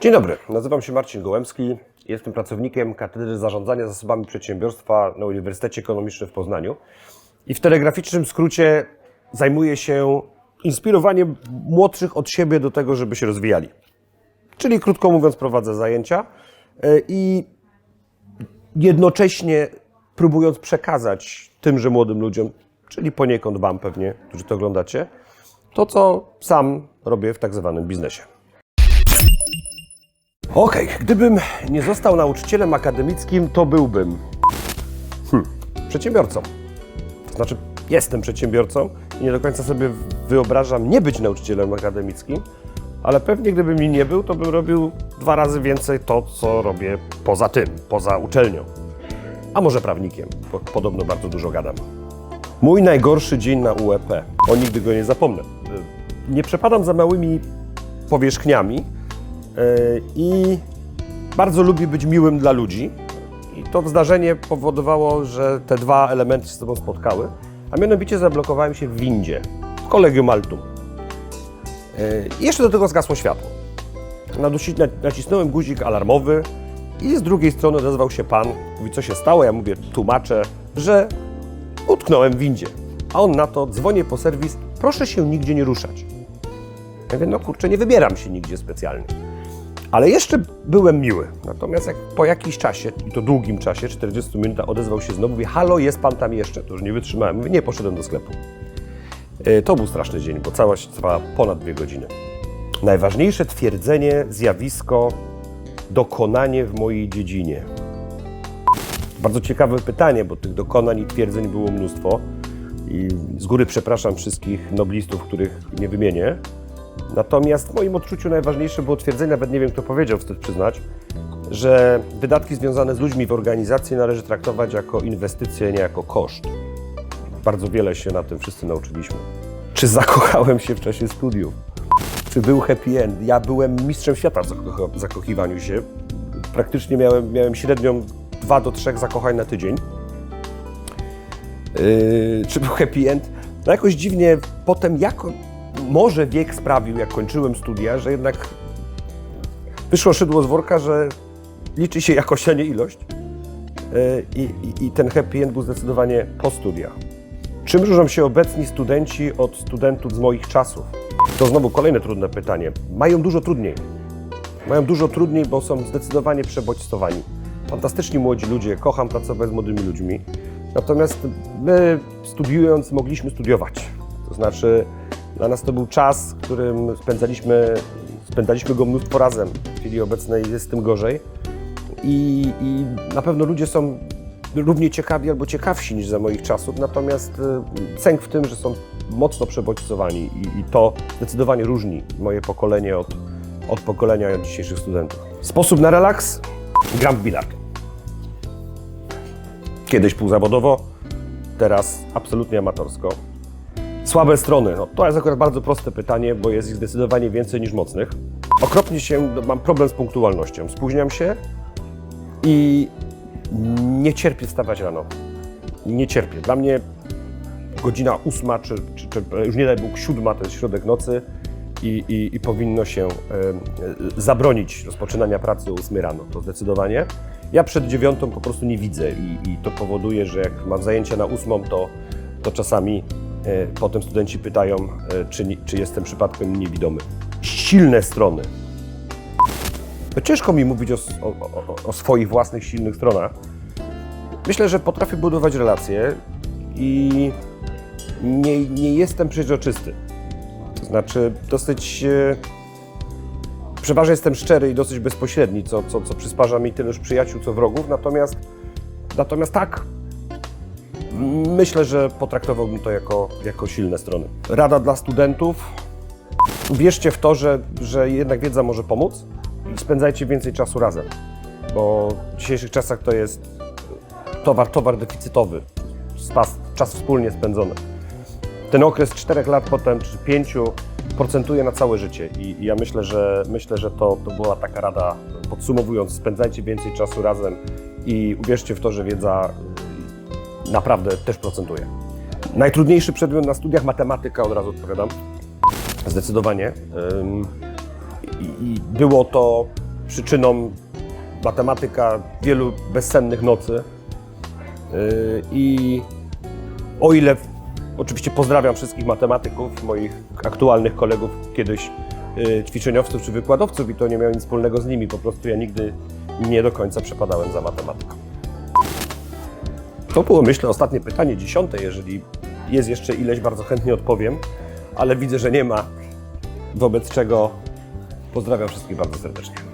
Dzień dobry, nazywam się Marcin Gołębski. Jestem pracownikiem Katedry Zarządzania Zasobami Przedsiębiorstwa na Uniwersytecie Ekonomicznym w Poznaniu. I w telegraficznym skrócie zajmuję się inspirowaniem młodszych od siebie do tego, żeby się rozwijali. Czyli krótko mówiąc, prowadzę zajęcia y, i jednocześnie próbując przekazać tymże młodym ludziom, czyli poniekąd Wam pewnie, którzy to oglądacie, to co sam robię w tak zwanym biznesie. Okej, gdybym nie został nauczycielem akademickim, to byłbym hmm, przedsiębiorcą. Znaczy, jestem przedsiębiorcą i nie do końca sobie wyobrażam nie być nauczycielem akademickim, ale pewnie gdybym mi nie był, to bym robił dwa razy więcej to, co robię poza tym, poza uczelnią. A może prawnikiem, bo podobno bardzo dużo gadam. Mój najgorszy dzień na UEP. O nigdy go nie zapomnę. Nie przepadam za małymi powierzchniami yy, i bardzo lubię być miłym dla ludzi. I to zdarzenie powodowało, że te dwa elementy się z sobą spotkały, a mianowicie zablokowałem się w windzie w Kolegium Altum. Yy, I jeszcze do tego zgasło światło. Nacisnąłem guzik alarmowy i z drugiej strony odezwał się pan. Mówi, co się stało? Ja mówię, tłumaczę, że utknąłem w windzie. A on na to, dzwonię po serwis, proszę się nigdzie nie ruszać. Ja mówię, no kurczę, nie wybieram się nigdzie specjalnie. Ale jeszcze byłem miły. Natomiast jak po jakimś czasie, i to długim czasie, 40 minut, odezwał się znowu, mówi, halo, jest pan tam jeszcze? To już nie wytrzymałem. Mówię, nie, poszedłem do sklepu. E, To był straszny dzień, bo całość trwała ponad dwie godziny. Najważniejsze twierdzenie, zjawisko, dokonanie w mojej dziedzinie. Bardzo ciekawe pytanie, bo tych dokonań i twierdzeń było mnóstwo. I z góry przepraszam wszystkich noblistów, których nie wymienię. Natomiast w moim odczuciu najważniejsze było twierdzenie, nawet nie wiem kto powiedział, wstyd przyznać, że wydatki związane z ludźmi w organizacji należy traktować jako inwestycje, nie jako koszt. Bardzo wiele się na tym wszyscy nauczyliśmy. Czy zakochałem się w czasie studiów? Czy był happy end? Ja byłem mistrzem świata w zakochiwaniu się. Praktycznie miałem, miałem średnią 2 do 3 zakochań na tydzień. Yy, czy był happy end? No jakoś dziwnie potem jako, może wiek sprawił, jak kończyłem studia, że jednak wyszło szydło z worka, że liczy się jakość, a nie ilość. Yy, I, i, I ten happy end był zdecydowanie po studiach. Czym różnią się obecni studenci od studentów z moich czasów? To znowu kolejne trudne pytanie. Mają dużo trudniej. Mają dużo trudniej, bo są zdecydowanie przebodźcowani. Fantastyczni młodzi ludzie, kocham pracować z młodymi ludźmi. Natomiast my studiując mogliśmy studiować. To znaczy dla nas to był czas, którym spędzaliśmy, spędzaliśmy go mnóstwo razem. W chwili obecnej jest tym gorzej. I, I na pewno ludzie są równie ciekawi albo ciekawsi niż za moich czasów, natomiast y, cęk w tym, że są mocno przebodźcowani i, i to zdecydowanie różni moje pokolenie od, od pokolenia dzisiejszych studentów. Sposób na relaks? Gram w bilard. Kiedyś półzawodowo, teraz absolutnie amatorsko. Słabe strony. No, to jest akurat bardzo proste pytanie, bo jest ich zdecydowanie więcej niż mocnych. Okropnie się, mam problem z punktualnością. Spóźniam się i nie cierpię wstawać rano. Nie cierpię. Dla mnie godzina ósma, czy, czy, czy już nie daj Bóg siódma, to jest środek nocy i, i, i powinno się e, e, zabronić rozpoczynania pracy o rano. To zdecydowanie. Ja przed dziewiątą po prostu nie widzę i, i to powoduje, że jak mam zajęcia na ósmą, to, to czasami e, potem studenci pytają, e, czy, czy jestem przypadkiem niewidomy. Silne strony. To ciężko mi mówić o, o, o, o swoich własnych silnych stronach. Myślę, że potrafię budować relacje i nie, nie jestem przeźroczysty. To znaczy, dosyć. E, przeważnie jestem szczery i dosyć bezpośredni, co, co, co przysparza mi tyle już przyjaciół, co wrogów. Natomiast, natomiast tak, myślę, że potraktowałbym to jako, jako silne strony. Rada dla studentów. Wierzcie w to, że, że jednak wiedza może pomóc i spędzajcie więcej czasu razem, bo w dzisiejszych czasach to jest towar, towar deficytowy, czas wspólnie spędzony. Ten okres czterech lat potem, czy pięciu, procentuje na całe życie i, ja myślę, że myślę, że to, to była taka rada, podsumowując, spędzajcie więcej czasu razem i uwierzcie w to, że wiedza y, naprawdę też procentuje. Najtrudniejszy przedmiot na studiach matematyka, od razu odpowiadam. Zdecydowanie. I, było to przyczyną matematyka wielu bezsennych nocy. Yy, I o ile oczywiście pozdrawiam wszystkich matematyków, moich aktualnych kolegów, kiedyś yy, ćwiczeniowców czy wykładowców i to nie miało nic wspólnego z nimi, po prostu ja nigdy nie do końca przepadałem za matematyką. To było myślę ostatnie pytanie, dziesiąte, jeżeli jest jeszcze ileś, bardzo chętnie odpowiem, ale widzę, że nie ma, wobec czego pozdrawiam wszystkich bardzo serdecznie.